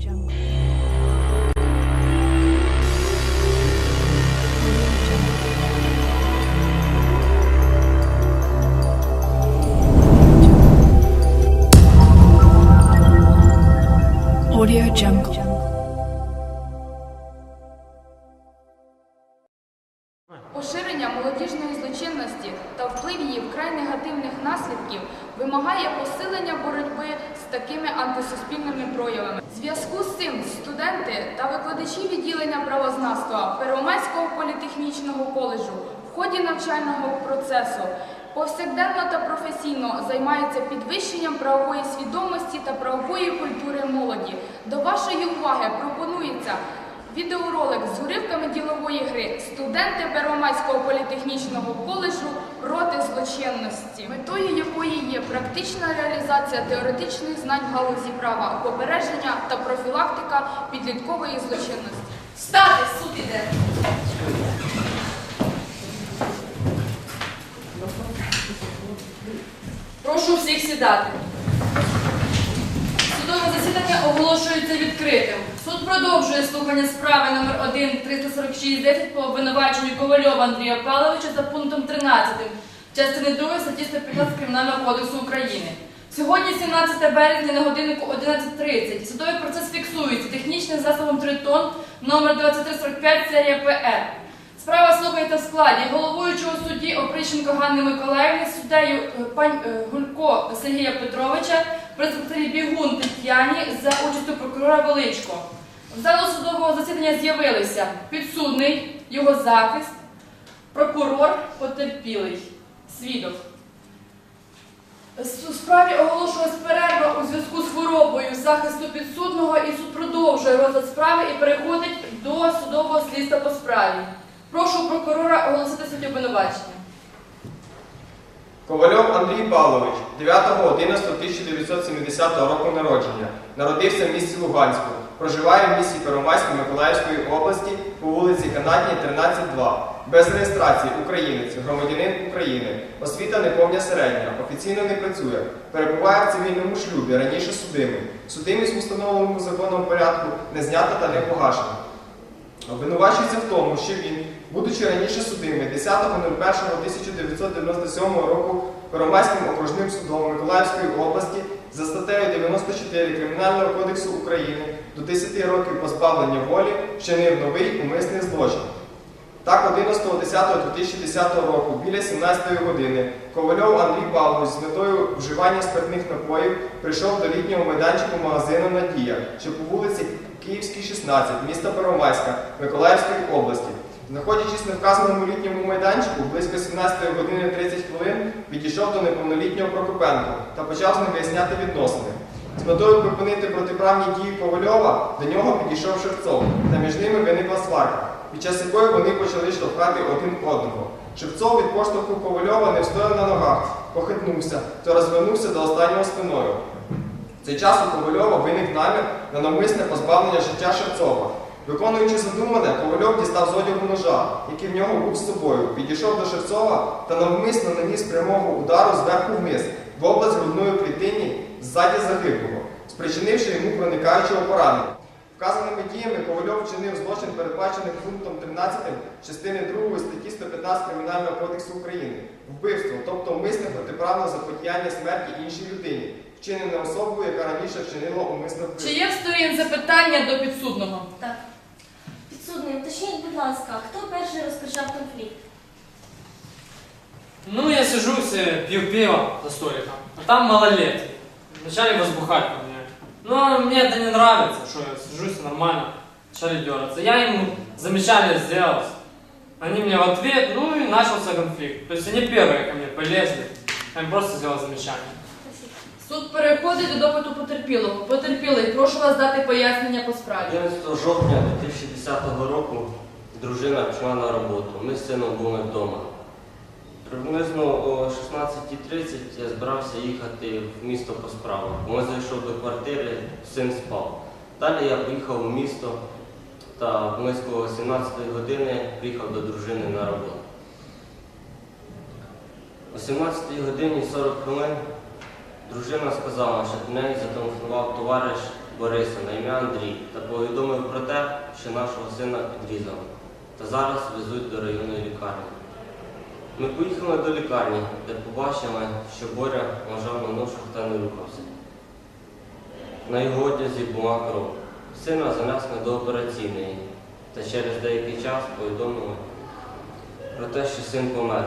Jungle. Поширення молодіжної злочинності та вплив її вкрай негативних наслідків вимагає посилення боротьби з такими антисуспільними проявами. В зв'язку з цим студенти та викладачі відділення правознавства Первомайського політехнічного коледжу в ході навчального процесу повсякденно та професійно займаються підвищенням правової свідомості та правової культури молоді. До вашої уваги пропонується Відеоролик з уривками ділової гри студенти Первомайського політехнічного коледжу проти злочинності, метою якої є практична реалізація теоретичних знань галузі права, попередження та профілактика підліткової злочинності. Стати, суд іде. Прошу всіх сідати. Засідання оголошується відкритим. Суд продовжує слухання справи номер 1 346 10 по обвинуваченню Ковальова Андрія Павловича за пунктом 13 частини 2 статті 115 Кримінального кодексу України. Сьогодні 17 березня на годиннику 11.30. Судовий процес фіксується технічним засобом Тритон номер 2345 серія ПР. Справа слухається в складі головуючого судді Оприщенко Ганни Миколаївни, суддею е, пань е, Гулько Сергія Петровича, прес-секретарі Бігун Тетяні за участю прокурора Величко. В залу судового засідання з'явилися підсудний, його захист, прокурор, потерпілий, свідок. У справі оголошувалась перерва у зв'язку з хворобою захисту підсудного і суд продовжує розгляд справи і переходить до судового слідства по справі. Прошу прокурора оголосити суть обвинувачення. Ковальов Андрій Павлович, 9.11.1970 року народження. Народився в місті Луганську. Проживає в місті Первомайську Миколаївської області по вулиці Канатній, 13-2. Без реєстрації українець, громадянин України. Освіта неповня середня, офіційно не працює. Перебуває в цивільному шлюбі, раніше судимий. Судимість в установленому законом порядку не знята та не погашена. Обвинувачується в тому, що він, будучи раніше судимий 10.01.1997 року Первомайським окружним судом Миколаївської області за статтею 94 Кримінального кодексу України до 10 років позбавлення волі вчинив новий умисний злочин. Так, 11.10.2010 року, біля 17 години, Ковальов Андрій Павлович з метою вживання спиртних напоїв прийшов до літнього майданчику магазину Надія, що по вулиці Київській, 16, міста Первомайська, Миколаївської області. Знаходячись на вказаному літньому майданчику, близько 17 години 30 хвилин підійшов до неповнолітнього Прокопенко та почав з ним виясняти відносини. З метою припинити протиправні дії Ковальова до нього підійшов Шевцов, та між ними виникла сварка, під час якої вони почали штовхати один одного. Шевцов від поштовху Ковальова не встояв на ногах, похитнувся та розвернувся до останнього спиною. В цей час у Ковальова виник намір на навмисне позбавлення життя Шевцова. Виконуючи задумане, Ковальов дістав з одягу ножа, який в нього був з собою, підійшов до Шевцова та навмисно наніс прямого удару зверху вниз в область грудної клітині ззаді загиблого, спричинивши йому проникаючого поранення. Вказаними діями Ковальов вчинив злочин, передбачений пунктом 13 частини 2 статті 115 Кримінального кодексу України вбивство, тобто умисне протиправне заподіяння смерті іншій людині, вчинене особою, яка раніше вчинила умисне Чи є в сторін запитання до підсудного? Так. Підсудний, уточніть, будь ласка, хто перший розпочав конфлікт? Ну, я сижу себе, пью пиво за столиком, а там малолетки. Начали возбухать по мне. Ну, а мне это не нравится, что я сижусь нормально, начали дергаться. Я им замечание сделал. Они мне в ответ, ну и начался конфликт. То есть они первые ко мне полезли, я им просто сделал замечание. Суд переходить до допиту потерпілого. Потерпілий, прошу вас дати пояснення по справі. 11 жовтня 2010 року дружина пішла на роботу. Ми з сином були вдома. Приблизно о 16.30 я збирався їхати в місто по справах. Коли зайшов до квартири, син спав. Далі я поїхав у місто та близько 17 години приїхав до дружини на роботу. О 17 годині 40 хвилин дружина сказала, що до неї зателефонував товариш Бориса на ім'я Андрій та повідомив про те, що нашого сина підрізали. Та зараз везуть до районної лікарні. Ми поїхали до лікарні, де побачили, що Боря лежав на ношах та не рухався. На його одязі була кров. Сина занесли до операційної, та через деякий час повідомили про те, що син помер.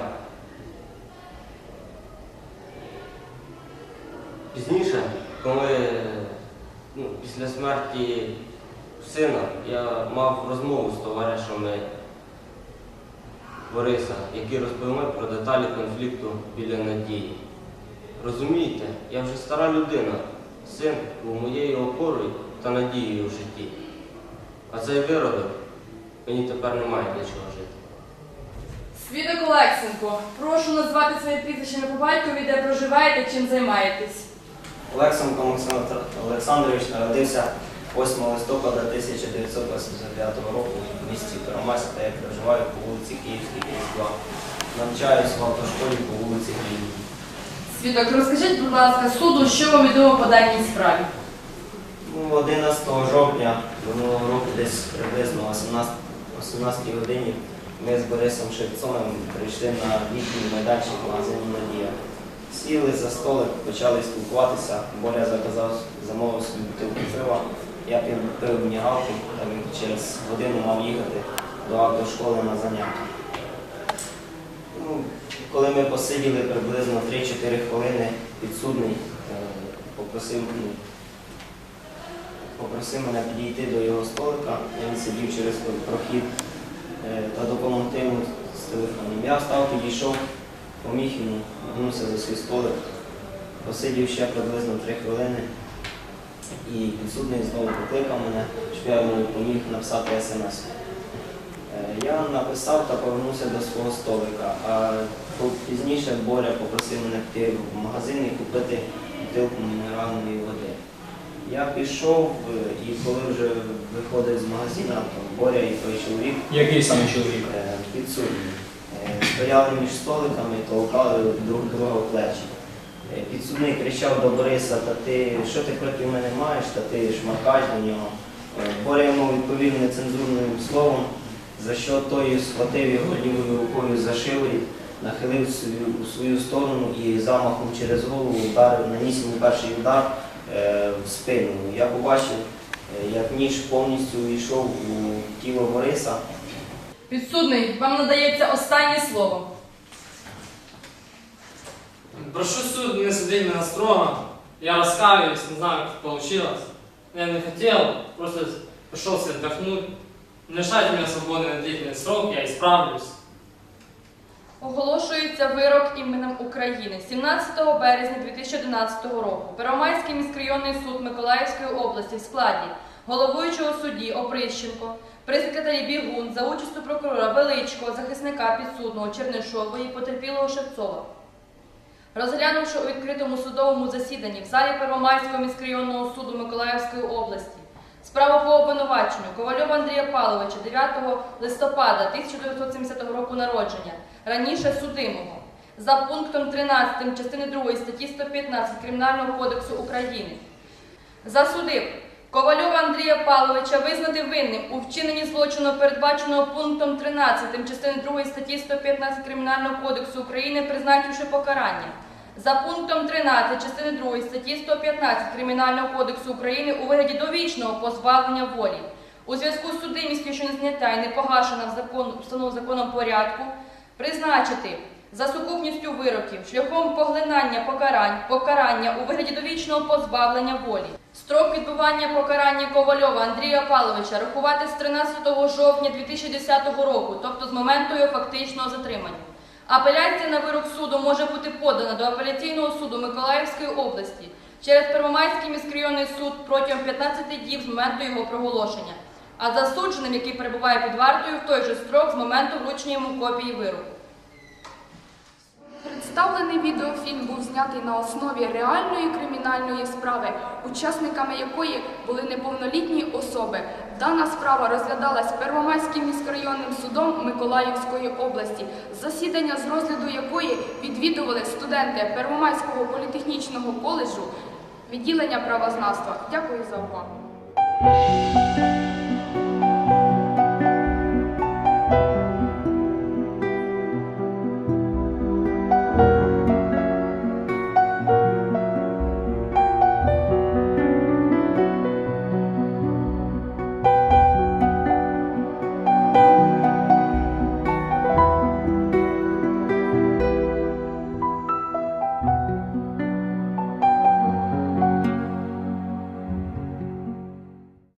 Пізніше, коли ну, після смерті сина я мав розмову з товаришами Бориса, які розповіли про деталі конфлікту біля надії. Розумієте, я вже стара людина, син був моєю опорою та надією в житті. А цей виродок мені тепер немає для чого жити. Свідок Олексенко, прошу назвати своє прізвище по батькові, де проживаєте, чим займаєтесь. Олексенко Максим Олександрович народився 8 листопада 1989 року в місті Первомайськ, де я проживаю по вулиці Київській, 52. Навчаюсь в автошколі по вулиці Глінні. Свідок, розкажіть, будь ласка, суду, що вам відомо по даній справі. Ну, 11 жовтня минулого року, десь приблизно о 18, 18 годині, ми з Борисом Шевцовим прийшли на літній майданчик магазину Надія. Сіли за столик, почали спілкуватися. Боря заказав, замовив собі бутилку пива. Я пив, пив мінералку, та він через годину мав їхати до автошколи на заняття. Ну, коли ми посиділи приблизно 3-4 хвилини, підсудний е, попросив, ну, попросив мене підійти до його столика. Він сидів через прохід е, та допомогти йому з телефоном. Я встав, підійшов, поміг йому, вернувся за свій столик, посидів ще приблизно 3 хвилини. І підсудний знову покликав мене, щоб я йому допоміг написати смс. Е, Я написав та повернувся до свого столика, а пізніше Боря попросив мене піти в магазин і купити бутилку мінеральної води. Я пішов е, і коли вже виходив з магазину, то Боря і той чоловік Який саме чоловік? е, підсудні е, стояли між столиками, толкали друг друга в плечі. Е, Підсудний кричав до Бориса, та ти що ти проти мене маєш, та ти шмаркаєш до нього. Е, Боря йому відповів нецензурним словом, за що той схватив його лівою рукою за шиворіт, нахилив у свою сторону і замахом через голову ударив, наніс йому перший удар е, в спину. Я побачив, як ніж повністю увійшов у тіло Бориса. Підсудний, вам надається останнє слово. Прошу суд не судить меня строго. Я раскаиваюсь, не знаю, как получилось. Я не хотел, просто пришел себе отдохнуть. Не лишайте меня свободный на длительный срок, я исправлюсь. Оголошується вирок іменем України 17 березня 2011 року. Первомайський міськрайонний суд Миколаївської області в складі головуючого судді Оприщенко, прес-секретарі Бігун за участю прокурора Величко, захисника підсудного Чернишової, потерпілого Шевцова. Розглянувши у відкритому судовому засіданні в залі Первомайського міськрайонного суду Миколаївської області справу по обвинуваченню Ковальова Андрія Павловича 9 листопада 1970 року народження, раніше судимого, за пунктом 13 частини 2 статті 115 Кримінального кодексу України. Засудив Ковальова Андрія Павловича визнати винним у вчиненні злочину, передбаченого пунктом 13 частини 2 статті 115 Кримінального кодексу України, призначивши покарання. За пунктом 13 частини 2 статті 115 Кримінального кодексу України у вигляді довічного позбавлення волі. У зв'язку з судимістю, що не знята і не погашена в закон, встановленому законом порядку, призначити за сукупністю вироків шляхом поглинання покарань, покарання у вигляді довічного позбавлення волі. Строк відбування покарання Ковальова Андрія Павловича рахувати з 13 жовтня 2010 року, тобто з моменту його фактичного затримання. Апеляція на вирок суду може бути подана до апеляційного суду Миколаївської області через Первомайський міськрайонний суд протягом 15 діб з моменту його проголошення, а засудженим, який перебуває під вартою, в той же строк з моменту вручення йому копії вироку. Представлений відеофільм був знятий на основі реальної кримінальної справи, учасниками якої були неповнолітні особи. Дана справа розглядалась Первомайським міськрайонним судом Миколаївської області, засідання з розгляду якої відвідували студенти Первомайського політехнічного коледжу відділення правознавства. Дякую за увагу.